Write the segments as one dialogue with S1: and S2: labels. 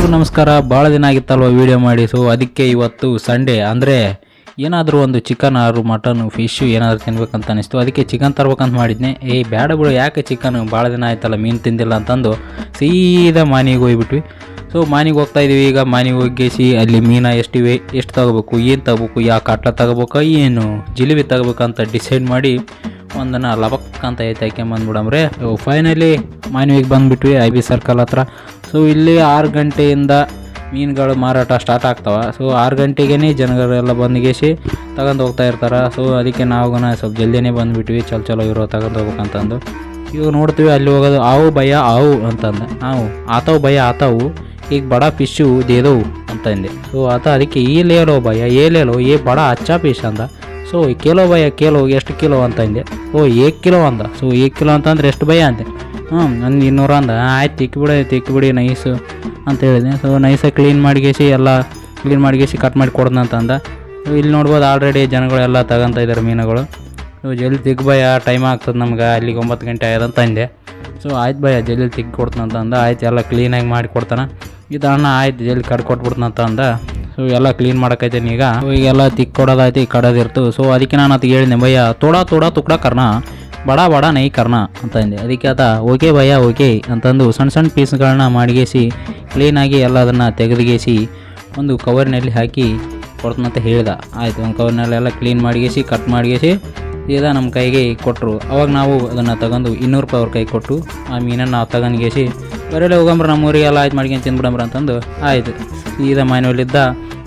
S1: ಎಲ್ರಿಗೂ ನಮಸ್ಕಾರ. ಭಾಳ ದಿನ ಆಗಿತ್ತಲ್ವ ವೀಡಿಯೋ ಮಾಡಿ. ಸೊ ಅದಕ್ಕೆ ಇವತ್ತು ಸಂಡೇ ಅಂದರೆ, ಏನಾದರೂ ಒಂದು ಚಿಕನ್ ಆರು ಮಟನ್ ಫಿಶು ಏನಾದರೂ ತಿನ್ಬೇಕಂತ ಅನಿಸ್ತು. ಅದಕ್ಕೆ ಚಿಕನ್ ತರ್ಬೇಕಂತ ಮಾಡಿದ್ನೆ. ಏ ಬೇಡ ಬಿಡು, ಯಾಕೆ ಚಿಕನ್ ಭಾಳ ದಿನ ಆಯ್ತಲ್ಲ, ಮೀನು ತಿಂದಿಲ್ಲ ಅಂತಂದು ಸೀದಾ ಮಾನಿಗೆ ಹೋಗಿಬಿಟ್ವಿ. ಸೊ ಮಾನಿಗೆ ಹೋಗ್ತಾ ಇದೀವಿ ಈಗ ಮಾನಿಗೆ ಹೋಗಿಸಿ, ಅಲ್ಲಿ ಮೀನು ಎಷ್ಟಿವೆ, ಎಷ್ಟು ತಗೋಬೇಕು, ಏನು ತಗೋಬೇಕು ಯಾವ ಕಟ್ಲ ತಗೋಬೇಕು, ಏನು ಜಿಲೇಬಿ ತಗೋಬೇಕಂತ ಡಿಸೈಡ್ ಮಾಡಿ ಒಂದನ್ನು ಲಬಕ್ ಅಂತ ಐತೆ ಹಾಕ್ಯಂಬಂದ್ಬಿಡಮ್ರೆ ಫೈನಲಿ ಮಾನಿವಿಗೆ ಬಂದುಬಿಟ್ವಿ ಐ ಬಿ ಸರ್ಕಲ್ ಹತ್ರ. ಸೊ ಇಲ್ಲಿ ಆರು ಗಂಟೆಯಿಂದ ಮೀನುಗಳು ಮಾರಾಟ ಸ್ಟಾರ್ಟ್ ಆಗ್ತಾವ. ಸೊ ಆರು ಗಂಟೆಗೇ ಜನಗಳೆಲ್ಲ ಬಂದ್ಗೇಸಿ ತಗೊಂಡು ಹೋಗ್ತಾ ಇರ್ತಾರೆ. ಸೊ ಅದಕ್ಕೆ ನಾವು ಸ್ವಲ್ಪ ಜಲ್ದಿನೇ ಬಂದುಬಿಟ್ವಿ. ಚಲೋ ಚಲೋ ಇರೋ ತಗೊಂಡು ಹೋಗ್ಬೇಕಂತಂದು. ಇವಾಗ ನೋಡ್ತೀವಿ, ಅಲ್ಲಿ ಹೋಗೋದು ಆವು, ಭಯ, ಆವು ಅಂತಂದೆ. ನಾವು ಆತವು, ಭಯ, ಆತವು. ಈಗ ಬಡ ಫಿಶು ದೇದವು ಅಂತಂದೆ. ಸೊ ಆತ ಅದಕ್ಕೆ ಈ ಲೇಲೋ ಭಯ, ಏ ಲೇಲೋ, ಏ ಬಡ ಅಚ್ಚ ಫಿಶ್ ಅಂದ. ಸೊ ಕಿಲೋ ಭಯ, ಕಿಲೋ, ಎಷ್ಟು ಕಿಲೋ ಅಂತಂದೆ. ಓ, ಏಕ್ ಕಿಲೋ ಅಂದ. ಸೊ ಏಕ್ ಕಿಲೋ ಅಂತಂದ್ರೆ ಎಷ್ಟು ಭಯ ಅಂದೆ? ಹ್ಞೂ ಒಂದು ಇನ್ನೂರು ಅಂದ. ಆಯ್ತು ತಿಕ್ಕಿಬಿಡಿ ತಿಕ್ಕಿಬಿಡಿ ನೈಸು ಅಂತ ಹೇಳಿದೆ ಸೊ ನೈಸಾಗಿ ಕ್ಲೀನ್ ಮಾಡಿಗೇಸಿ, ಎಲ್ಲ ಕ್ಲೀನ್ ಮಾಡಿಗೇಸಿ ಕಟ್ ಮಾಡಿ ಕೊಡ್ದಂತಂದ ಇಲ್ಲಿ ನೋಡ್ಬೋದು ಆಲ್ರೆಡಿ ಜನಗಳೆಲ್ಲ ತಗೊಂತ ಇದ್ದಾರೆ ಮೀನುಗಳು. ಸೊ ಜಲ್ದಿ ತಿಕ್ ಭಯ ಟೈಮ್ ಆಗ್ತದೆ ನಮ್ಗೆ. ಅಲ್ಲಿಗೆ ಒಂಬತ್ತು ಗಂಟೆ ಆಗ್ಯದಂತ ಅಂದೆ. ಸೊ ಆಯ್ತು ಭಯ ಜಲ್ದಿ ತಿಕ್ ಕೊಡ್ತಾನಂತ ಅಂದ. ಆಯ್ತು, ಎಲ್ಲ ಕ್ಲೀನಾಗಿ ಮಾಡಿ ಕೊಡ್ತಾನೆ. ಇದು ಅಣ್ಣ ಆಯ್ತು, ಜಲ್ದಿ ಕಟ್ ಕೊಟ್ಬಿಡ್ತಾನಂತ ಅಂದ. ಸೊ ಎಲ್ಲ ಕ್ಲೀನ್ ಮಾಡಕೈತೇನೆ ಈಗ. ಈಗೆಲ್ಲ ತಿಕ್ ಕೊಡೋದಾಯ್ತು ಈಗ ಕಡೋದಿರ್ತು ಸೊ ಅದಕ್ಕೆ ನಾನು ಅದಕ್ಕೆ ಹೇಳಿದೆ ಭಯ್ಯ ತೋಡ ತೋಡ, ತುಕ್ಡ ಕರ್ಣ ಬಡ ಬಡ ನೈ ಕರ್ಣ ಅಂತ ಅಂದೆ. ಅದಕ್ಕೆ ಆತ, ಓಕೆ ಭಯ ಓಕೆ ಅಂತಂದು ಸಣ್ಣ ಸಣ್ಣ ಪೀಸ್ಗಳನ್ನ ಮಾಡಿಗೇಸಿ ಕ್ಲೀನಾಗಿ ಎಲ್ಲ ಅದನ್ನು ತೆಗೆದುಗೇಸಿ ಒಂದು ಕವರ್ನಲ್ಲಿ ಹಾಕಿ ಕೊಡ್ತಂತ ಹೇಳ್ದ. ಆಯಿತು, ಒಂದು ಕವರ್ನಲ್ಲೆಲ್ಲ ಕ್ಲೀನ್ ಮಾಡಿಗೇಸಿ ಕಟ್ ಮಾಡಿಗೇಸಿ, ಸೀದಾ ನಮ್ಮ ಕೈಗೆ ಕೊಟ್ಟರು ಅವಾಗ ನಾವು ಅದನ್ನು ತಗೊಂಡು ಇನ್ನೂರು ರೂಪಾಯಿ ಅವ್ರ ಕೈ ಕೊಟ್ಟು, ಆ ಮೀನನ್ನು ನಾವು ತಗೊಂಡ್ಗೇಸಿ ಬರಲೇ ಹೋಗಂಬ್ರ ನಮ್ಮ ಊರಿಗೆಲ್ಲ ಆಯ್ತು ಮಾಡ್ಕೊಂಡು ತಿಂದ್ಬಿಡಂಬ್ರ ಅಂತಂದು, ಆಯಿತು. ಸೀದಾ ಮನೆಯಲ್ಲಿದ್ದ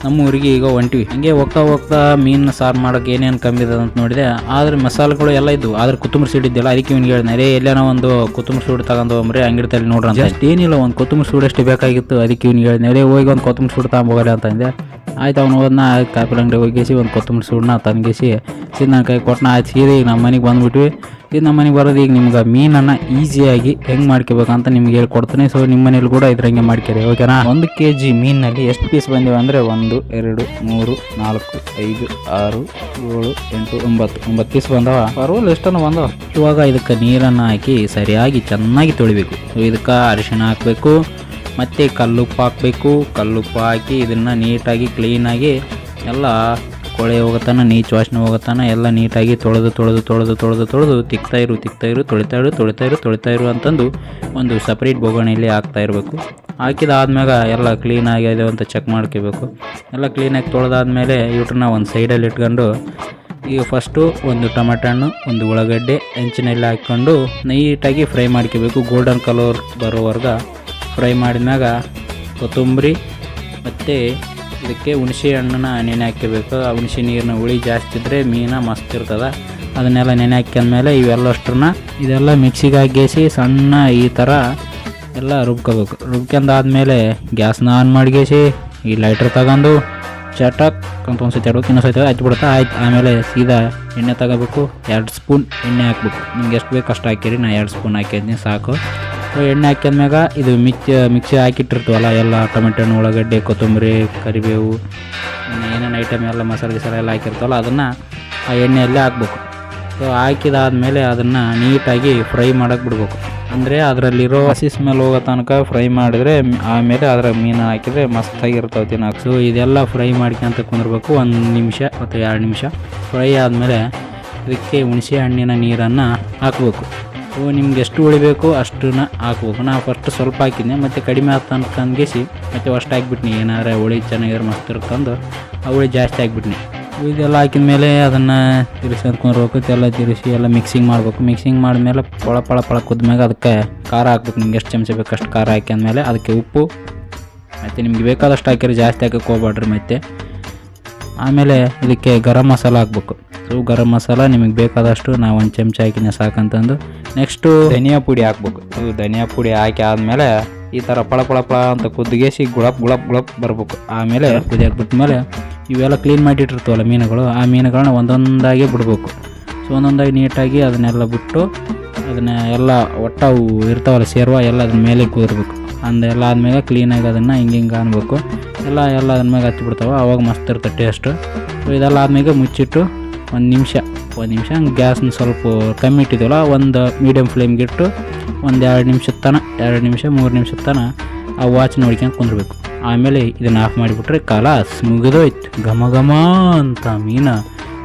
S1: ನಮ್ಮ ಊರಿಗೆ ಈಗ ಹೊಂಟಿವಿ. ಹಿಂಗೆ ಹೋಗ್ತಾ ಹೋಗ್ತಾ ಮೀನು ಸಾರು ಮಾಡೋಕೆ ಏನೇನು ಕಮ್ಮಿ ಇದೆ ಅಂತ ನೋಡಿದೆ. ಆದ್ರೆ ಮಸಾಲೆಗಳು ಎಲ್ಲ ಇದ್ವು. ಆದ್ರೆ ಕೊತ್ತಂಬರಿ ಸೀಡ್ ಇದ್ದಿಲ್ಲ ಅದಕ್ಕೆ ಇವ್ನಿಗೆ ಹೇಳಿದೆ ರೇ ಎಲ್ಲೇನೋ ಒಂದು ಕೊತ್ತಂಬರಿ ಸೂಡ್ ತಗೊಂಡು ಹೋಗ್ರಿ ಅಂಗಡಿ ತಲೆ ನೋಡ್ರಿ ಅಂತ. ಏನಿಲ್ಲ, ಒಂದು ಕೊತ್ತಂಬರಿ ಸೂಡು ಎಷ್ಟು ಬೇಕಾಗಿತ್ತು. ಅದಕ್ಕೆ ಇವ್ನಿಗೆ ಹೇಳಿದೆ ರೇ ಹೋಗಿ ಒಂದು ಕೊತ್ತಂಬರಿ ಸೂಡು ತಗೊಂಬೋಗಲ್ಲ ಅಂತ ಅಂದೆ. ಆಯ್ತು ಅವ್ನು ಹೋದ್ನ ಕಾಪಿಲ್ ಅಂಗಡಿ ಹೋಗಿಸಿ ಒಂದು ಕೊತ್ತಂಬರಿ ಸುಣ್ಣ ತಂದಿಸಿ ಸೀದಾ ನನ್ನ ಕೈ ಕೊಟ್ಟನ ಆಯ್ತು ಸೀರೆ ಈಗ ನಮ್ಮ ಮನೆಗೆ ಬಂದುಬಿಟ್ವಿ. ಇದು ನಮ್ಮ ಮನೆಗೆ ಬರೋದು ಈಗ ನಿಮ್ಗೆ ಮೀನನ್ನು ಈಸಿಯಾಗಿ ಹೆಂಗೆ ಮಾಡ್ಕೋಬೇಕಂತ ನಿಮ್ಗೆ ಹೇಳ್ಕೊಡ್ತೀನಿ. ಸೊ ನಿಮ್ಮ ಮನೇಲಿ ಕೂಡ ಇದ್ರಂಗೆ ಮಾಡ್ಕೊರಿ ಓಕೆನಾ ಒಂದು ಕೆ ಜಿ ಮೀನಲ್ಲಿ ಎಷ್ಟು ಪೀಸ್ ಬಂದಿವೆ ಅಂದರೆ ಒಂದು ಎರಡು ಮೂರು ನಾಲ್ಕು ಐದು ಆರು ಏಳು ಎಂಟು ಒಂಬತ್ತು. ಒಂಬತ್ತು ಪೀಸ್ ಬಂದವ? ಪರವಾಗಿಲ್ಲ ಎಷ್ಟನ್ನು ಬಂದವ? ಇವಾಗ ಇದಕ್ಕೆ ನೀರನ್ನು ಹಾಕಿ ಸರಿಯಾಗಿ ಚೆನ್ನಾಗಿ ತೊಳಿಬೇಕು. ಸೊ ಇದಕ್ಕೆ ಅರಿಶಿಣ ಹಾಕಬೇಕು. ಮತ್ತು ಕಲ್ಲುಪ್ಪು ಹಾಕಬೇಕು. ಕಲ್ಲುಪ್ಪು ಹಾಕಿ ಇದನ್ನು ನೀಟಾಗಿ ಕ್ಲೀನಾಗಿ ಎಲ್ಲ ಕೊಳೆ ಹೋಗತ್ತಾನ ನೀಚ್ ವಾಸನೆ ಹೋಗತ್ತಾನ ಎಲ್ಲ ನೀಟಾಗಿ ತೊಳೆದು ತೊಳೆದು ತೊಳೆದು ತೊಳೆದು ತೊಳೆದು ತಿಕ್ತಾ ಇರು ತಿಕ್ತಾ ಇರು, ತೊಳಿತಾ ಇರು ತೊಳಿತಾ ಇರು ತೊಳಿತಾ ಇರು ಅಂತಂದು ಒಂದು ಸಪ್ರೇಟ್ ಬೊಗಣೆಯಲ್ಲಿ ಹಾಕ್ತಾ ಇರಬೇಕು. ಹಾಕಿದಾದ್ಮ್ಯಾಗ ಎಲ್ಲ ಕ್ಲೀನ್ ಆಗಿದೆ ಅಂತ ಚೆಕ್ ಮಾಡ್ಕೋಬೇಕು. ಎಲ್ಲ ಕ್ಲೀನಾಗಿ ತೊಳೆದಾದ್ಮೇಲೆ ಇವ್ರನ್ನ ಒಂದು ಸೈಡಲ್ಲಿ ಇಟ್ಕೊಂಡು ಈಗ ಫಸ್ಟು ಒಂದು ಟೊಮೆಟೊ ಹಣ್ಣು, ಒಂದು ಉಳ್ಳಾಗಡ್ಡೆ, ಹೆಂಚಿನಲ್ಲಿ ಹಾಕ್ಕೊಂಡು ನೀಟಾಗಿ ಫ್ರೈ ಮಾಡ್ಕೋಬೇಕು. ಗೋಲ್ಡನ್ ಕಲರ್ ಬರೋವರೆಗ ಫ್ರೈ ಮಾಡಿದಾಗ ಕೊತ್ತಂಬರಿ ಮತ್ತು ಇದಕ್ಕೆ ಹುಣಸೆ ಹಣ್ಣನ್ನ ನೆನೆ ಹಾಕಬೇಕು. ಆ ಹುಣಸೆ ನೀರಿನ ಹುಳಿ ಜಾಸ್ತಿ ಇದ್ದರೆ ಮೀನು ಮಸ್ತ್ ಇರ್ತದೆ. ಅದನ್ನೆಲ್ಲ ನೆನೆ ಮೇಲೆ ಇವೆಲ್ಲಷ್ಟನ್ನ ಇದೆಲ್ಲ ಮಿಕ್ಸಿಗೆ ಹಾಕೇಸಿ ಸಣ್ಣ ಈ ಥರ ಎಲ್ಲ ರುಬ್ಕೋಬೇಕು. ರುಬ್ಕೊಂಡಾದ್ಮೇಲೆ ಗ್ಯಾಸ್ನ ಆನ್ ಮಾಡಿಗೇಸಿ, ಈ ಲೈಟ್ರ್ ತಗೊಂಡು ಚಟಕ್ ಅಂತ ಒಂದು ಸತಿ ಇಡ್ಬೇಕು ಇನ್ನೊಂದು ಸತಿ ಹಚ್ಬಿಡುತ್ತಾ ಆಯ್ತು. ಆಮೇಲೆ ಸೀದಾ ಎಣ್ಣೆ ತಗೋಬೇಕು. ಎರಡು ಸ್ಪೂನ್ ಎಣ್ಣೆ ಹಾಕ್ಬೇಕು. ನಿಮ್ಗೆ ಎಷ್ಟು ಬೇಕು ಅಷ್ಟು ಹಾಕಿರಿ, ನಾ ಎರಡು ಸ್ಪೂನ್ ಹಾಕಿದ್ನಿ, ಸಾಕು. ಎಣ್ಣೆ ಹಾಕಿದ್ಮ್ಯಾಗ ಇದು ಮಿಕ್ಸ್, ಮಿಕ್ಸಿ ಹಾಕಿಟ್ಟಿರ್ತೀವಲ್ಲ, ಎಲ್ಲ ಟೊಮೆಟೊ ಹಣ್ಣು ಉಳ್ಳಾಗಡ್ಡೆ, ಕೊತ್ತಂಬರಿ, ಕರಿಬೇವು ಏನೇನು ಐಟಮ್ ಎಲ್ಲ ಮಸಾಲೆ ಗಿಸಾಲೆ ಎಲ್ಲ ಹಾಕಿರ್ತಾವಲ್ಲ, ಅದನ್ನು ಆ ಎಣ್ಣೆಯಲ್ಲೇ ಹಾಕ್ಬೇಕು. ಸೊ ಹಾಕಿದಾದ್ಮೇಲೆ ಅದನ್ನು ನೀಟಾಗಿ ಫ್ರೈ ಮಾಡೋಕ್ಕೆ ಬಿಡ್ಬೇಕು. ಅಂದರೆ ಅದರಲ್ಲಿರೋ ಹಸಿ ಮೇಲೆ ಹೋಗೋ ತನಕ ಫ್ರೈ ಮಾಡಿದ್ರೆ, ಆಮೇಲೆ ಅದರ ಮೀನು ಹಾಕಿದ್ರೆ ಮಸ್ತಾಗಿರ್ತಾವೆ ತಿನ್ನೋಕೆ. ಸೊ ಇದೆಲ್ಲ ಫ್ರೈ ಮಾಡ್ಕೊಂತ ಕುಂದಿರ್ಬೇಕು, ಒಂದು ನಿಮಿಷ ಅಥವಾ ಎರಡು ನಿಮಿಷ. ಫ್ರೈ ಆದಮೇಲೆ ಇದಕ್ಕೆ ಹುಣಸೆ ಹಣ್ಣಿನ ನೀರನ್ನು ಹಾಕಬೇಕು. ಸೊ ನಿಮ್ಗೆ ಎಷ್ಟು ಉಳಿಬೇಕು ಅಷ್ಟನ್ನ ಹಾಕ್ಬೇಕು. ನಾ ಫಸ್ಟ್ ಸ್ವಲ್ಪ ಹಾಕಿದ್ದೆ ಮತ್ತು ಕಡಿಮೆ ಆಯ್ತು ಅನ್ಕಂದ್ಗಿಸಿ ಮತ್ತು ಅಷ್ಟು ಹಾಕ್ಬಿಟ್ನಿ. ಏನಾರ ಹುಳಿ ಚೆನ್ನಾಗಿರೋ ಮಸ್ತ್ ಇರ್ತಂದು ಆ ಹುಳಿ ಜಾಸ್ತಿ ಹಾಕ್ಬಿಟ್ನಿ. ಇದೆಲ್ಲ ಹಾಕಿದ ಮೇಲೆ ಅದನ್ನು ತಿರ್ಸಿ ಅಂದ್ಕೊಂಡಿರ್ಬೇಕು ಎಲ್ಲ ತಿರ್ಸಿ ಎಲ್ಲ ಮಿಕ್ಸಿಂಗ್ ಮಾಡಬೇಕು. ಮಿಕ್ಸಿಂಗ್ ಮಾಡಿದ್ಮೇಲೆ ಪಳ ಪಳ ಪಳ ಕುದ್ಮ್ಯಾಗ ಅದಕ್ಕೆ ಖಾರ ಹಾಕ್ಬೇಕು. ನಿಮ್ಗೆ ಎಷ್ಟು ಚಮಚ ಬೇಕು ಅಷ್ಟು ಖಾರ ಹಾಕ್ಯಂದ್ಮೇಲೆ ಅದಕ್ಕೆ ಉಪ್ಪು, ಮತ್ತು ನಿಮ್ಗೆ ಬೇಕಾದಷ್ಟು ಹಾಕಿರಿ ಜಾಸ್ತಿ ಹಾಕಕ್ಕೆ ಹೋಗ್ಬೇಡ್ರಿ ಮತ್ತು. ಆಮೇಲೆ ಇದಕ್ಕೆ ಗರಂ ಮಸಾಲ ಹಾಕ್ಬೇಕು. ಸೊ ಗರಂ ಮಸಾಲ, ನಿಮಗೆ ಬೇಕಾದಷ್ಟು ನಾವು ಒಂದು ಚಮಚ ಹಾಕಿನ ಸಾಕಂತಂದು. ನೆಕ್ಸ್ಟು ಧನಿಯಾ ಪುಡಿ ಹಾಕ್ಬೇಕು. ಇದು ಧನಿಯಾ ಪುಡಿ ಹಾಕಿ ಆದಮೇಲೆ ಈ ಥರ ಪಳ ಪಳ ಪಳ ಅಂತ ಕುದ್ದಿಗೆಸಿ ಗುಳಪ್ ಗುಳಪ್ ಗುಳಪ್ ಬರ್ಬೇಕು. ಆಮೇಲೆ ಕುದಿ ಹಾಕ್ಬಿಟ್ಮೇಲೆ ಇವೆಲ್ಲ ಕ್ಲೀನ್ ಮಾಡಿಟ್ಟಿರ್ತವಲ್ಲ ಮೀನುಗಳು, ಆ ಮೀನುಗಳನ್ನ ಒಂದೊಂದಾಗಿ ಬಿಡ್ಬೇಕು. ಸೊ ಒಂದೊಂದಾಗಿ ನೀಟಾಗಿ ಅದನ್ನೆಲ್ಲ ಬಿಟ್ಟು ಅದನ್ನ ಎಲ್ಲ ಒಟ್ಟ ಅವು ಇರ್ತಾವಲ್ಲ, ಸೇರುವ ಎಲ್ಲ ಅದ್ರ ಮೇಲೆ ಕೂದಿರ್ಬೇಕು ಅಂದೆಲ್ಲ ಆದ್ಮೇಲೆ ಕ್ಲೀನಾಗಿ ಅದನ್ನು ಹಿಂಗೆ ಹಿಂಗೆ ಅನ್ಬೇಕು. ಎಲ್ಲ ಎಲ್ಲ ಅದ್ರ ಮೇಲೆ ಹತ್ತಿ ಬಿಡ್ತಾವೆ, ಅವಾಗ ಮಸ್ತ್ ಇರ್ತದೆ ಟೇಸ್ಟು ಸೊ ಇದೆಲ್ಲ ಆದ್ಮೇಲೆ ಮುಚ್ಚಿಟ್ಟು ಒಂದು ನಿಮಿಷ ಒಂದು ನಿಮಿಷ ಗ್ಯಾಸ್ನ ಸ್ವಲ್ಪ ಕಮ್ಮಿ ಇಟ್ಟಿದ್ದೀವಲ್ಲ ಒಂದು ಮೀಡಿಯಮ್ ಫ್ಲೇಮ್ಗೆ ಇಟ್ಟು ಒಂದು ಎರಡು ನಿಮಿಷದ ತನಕ ಎರಡು ನಿಮಿಷ, ಮೂರು ನಿಮಿಷದ ತನಕ ಆ ವಾಚ್ ನೋಡ್ಕೊಂಡು ಕುಂದಿರ್ಬೇಕು. ಆಮೇಲೆ ಇದನ್ನು ಆಫ್ ಮಾಡಿಬಿಟ್ರೆ ಕಾಲ ಮುಗಿದೋಯ್ತು ಘಮ ಘಮ ಅಂತ ಮೀನ.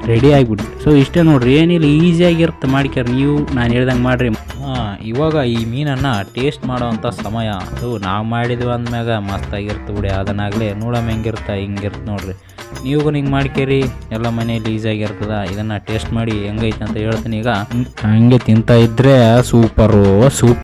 S1: ರೆಡಿ ಆಗಿಬಿಡ್ತು. ಸೊ ಇಷ್ಟೇ ನೋಡ್ರಿ, ಏನಿಲ್ಲ ಈಸಿಯಾಗಿರುತ್ತೆ ಮಾಡ್ಕ್ಯಾರ ನೀವು. ನಾನು ಹೇಳ್ದಂಗೆ ಮಾಡ್ರಿ. ಹಾಂ, ಇವಾಗ ಈ ಮೀನನ್ನು ಟೇಸ್ಟ್ ಮಾಡೋವಂಥ ಸಮಯ. ಅದು ನಾವು ಮಾಡಿದ್ವಿ ಅಂದಮ್ಯಾಗ ಮಸ್ತಾಗಿರ್ತು ಬಿಡಿ. ಅದನ್ನಾಗಲೇ ನೋಡಮ್ಮ ಹೆಂಗಿರುತ್ತೆ ಹಿಂಗಿರ್ತ ನೋಡ್ರಿ. ನೀವು ಹಿಂಗೆ ಮಾಡ್ಕೇರಿ ಎಲ್ಲ ಮನೆಯಲ್ಲಿ ಈಸಿಯಾಗಿರ್ತದ ಇದನ್ನು ಟೇಸ್ಟ್ ಮಾಡಿ ಹೆಂಗೈತೆ ಅಂತ ಹೇಳ್ತೀನಿ. ಈಗ ಹಂಗೆ ತಿಂತಾ ಇದ್ರೆ ಸೂಪರು ಸೂಪ್